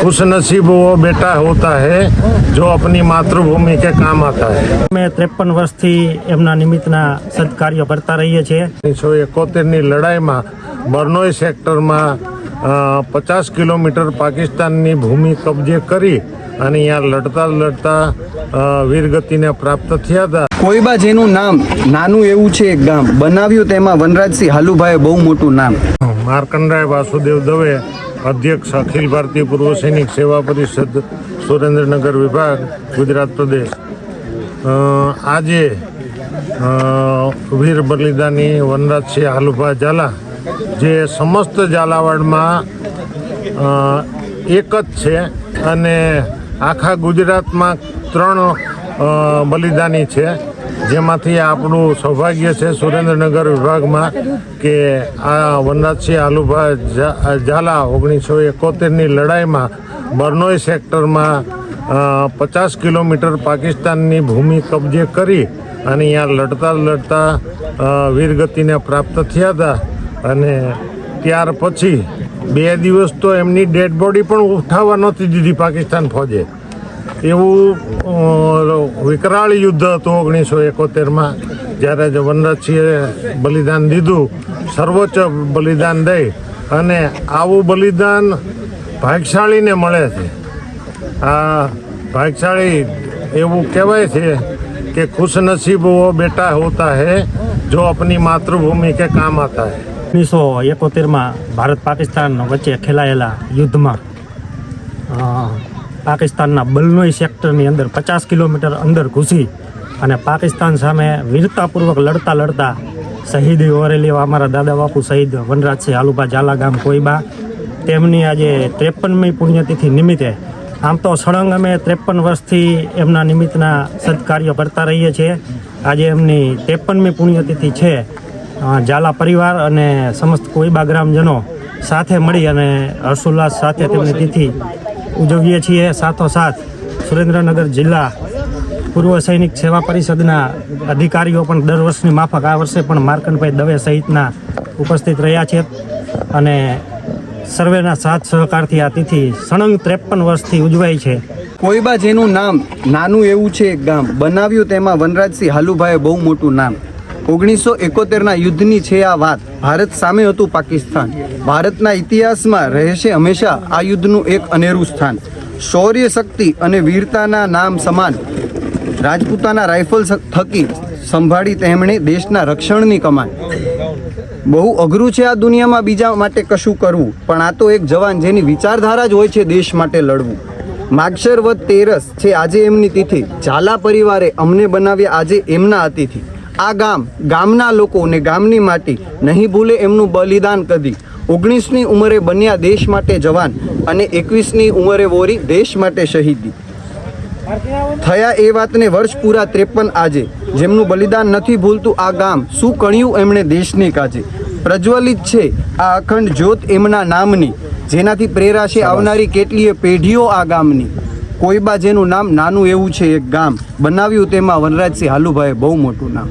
खुश नसीब वो बेटा होता है जो अपनी मातृभूमि के काम आता है અમે ત્રેપન વર્ષથી એમના નિમિત્તના સદકાર્યો કરતા રહીએ છીએ ઓગણીસો એકોતેરની લડાઈમાં બર્નોઈ સેક્ટરમાં પચાસ કિલોમીટર પાકિસ્તાનની ભૂમિ કબજે કરી અને અહીંયા લડતા લડતા અ, વીરગતિને પ્રાપ્ત થયા હતા કોઈબા જેનું નામ નાનું એવું છે એક ગામ બનાવ્યું તેમાં વનરાજસિંહ હાલુભાઈએ બહુ મોટું નામ માર્કંડાય વાસુદેવ દવે, અધ્યક્ષ અખિલ ભારતીય પૂર્વ સૈનિક સેવા પરિષદ, સુરેન્દ્રનગર વિભાગ, ગુજરાત પ્રદેશ. આજે વીર બલિદાની વનરાજસિંહ હાલુભા ઝાલા, જે સમસ્ત ઝાલાવાડમાં એક જ છે અને આખા ગુજરાતમાં ત્રણ બલિદાની છે. જેમાંથી આપણું સૌભાગ્ય છે સુરેન્દ્રનગર વિભાગમાં કે આ વનરાજસિંહ આલુભા ઝાલા ઓગણીસો એકોતેરની લડાઈમાં બરનોઈ સેક્ટરમાં પચાસ કિલોમીટર પાકિસ્તાનની ભૂમિ કબજે કરી અને અહીંયા લડતા લડતા વીરગતિને પ્રાપ્ત થયા હતા. અને ત્યાર પછી બે દિવસ તો એમની ડેડ બોડી પણ ઉઠાવવા નહોતી દીધી પાકિસ્તાન ફોજે. એવું વિકરાળ યુદ્ધ હતું ઓગણીસો એકોતેરમાં, જ્યારે વનરાજસિંહે બલિદાન દીધું, સર્વોચ્ચ બલિદાન દઈ, અને આવું બલિદાન ભાગશાળીને મળે છે. આ ભાગશાળી એવું કહેવાય છે કે ખુશનસીબ વો બેટા હોતા હે, જો આપની માતૃભૂમિ કે કામ આતા હે. ઓગણીસો એકોતેરમાં ભારત પાકિસ્તાન વચ્ચે ખેલાયેલા યુદ્ધમાં પાકિસ્તાનના બલનોઈ સેક્ટરની અંદર પચાસ કિલોમીટર અંદર ઘૂસી અને પાકિસ્તાન સામે વીરતાપૂર્વક લડતા લડતા શહીદી ઓરેલી અમારા દાદા બાપુ શહીદ વનરાજસિંહ આલુભા ઝાલા ગામ કોઈબા. તેમની આજે ત્રેપનમી પુણ્યતિથિ નિમિત્તે આમ તો સળંગ અમે ત્રેપન વર્ષથી એમના નિમિત્તના સત્કાર્યો કરતા રહીએ છીએ. આજે એમની ત્રેપનમી પુણ્યતિથિ છે. ઝાલા પરિવાર અને સમસ્ત કોઈબા ગ્રામજનો સાથે મળી અને હર્ષોલ્લાસ સાથે તેમની તિથિ ઉજવીએ છીએ સાથોસાથ સુરેન્દ્રનગર જિલ્લા પૂર્વ સૈનિક સેવા પરિષદના અધિકારીઓ પણ દર વર્ષની માફક આ વર્ષે પણ માર્કંડભાઈ દવે સહિતના ઉપસ્થિત રહ્યા છે અને સર્વેના સાથ સહકારથી આ તિથિ સળંગ ત્રેપન વર્ષથી ઉજવાય છે. કોઈબા જેનું નામ નાનું એવું છે ગામ. બનાવ્યું તેમાં વનરાજસિંહ હાલુભાઈએ બહુ મોટું નામ. ઓગણીસો એકોતેરના યુદ્ધની છે આ વાત. ભારત સામે હતું પાકિસ્તાન. ભારતના ઇતિહાસમાં રહેશે હંમેશા આ યુદ્ધનું એક અનેરું સ્થાન. શૌર્ય શક્તિ અને વીરતાના નામ સમાન રાજપૂતાના રાઇફલ થકી સંભાળી તેમણે દેશના રક્ષણની કમાન. બહુ અઘરું છે આ દુનિયામાં બીજા માટે કશું કરવું, પણ આ તો એક જવાન જેની વિચારધારા જ હોય છે દેશ માટે લડવું. માગશર વદ તેરસ છે આજે એમની તિથિ. ઝાલા પરિવારે અમને બનાવ્યા આજે એમના અતિથિ. આ ગામ ગામના લોકો ને ગામની માટી નહીં ભૂલે એમનું બલિદાન કદી. ઓગણીસની ઉંમરે બન્યા દેશ માટે જવાન અને એકવીસની ઉંમરે વોરી દેશ માટે શહીદી. થયા એ વાતને વર્ષ પૂરા ત્રેપન આજે. જેમનું બલિદાન નથી ભૂલતું આ ગામ શું કણ્યું એમણે દેશને કાજે? પ્રજ્વલિત છે આ અખંડ જ્યોત એમના નામની. જેનાથી પ્રેરાશે આવનારી કેટલીય પેઢીઓ આ ગામની. કોઈબા જેનું નામ નાનું એવું છે એક ગામ. બનાવ્યું તેમાં વનરાજસિંહ હાલુભાઈએ બહુ મોટું નામ.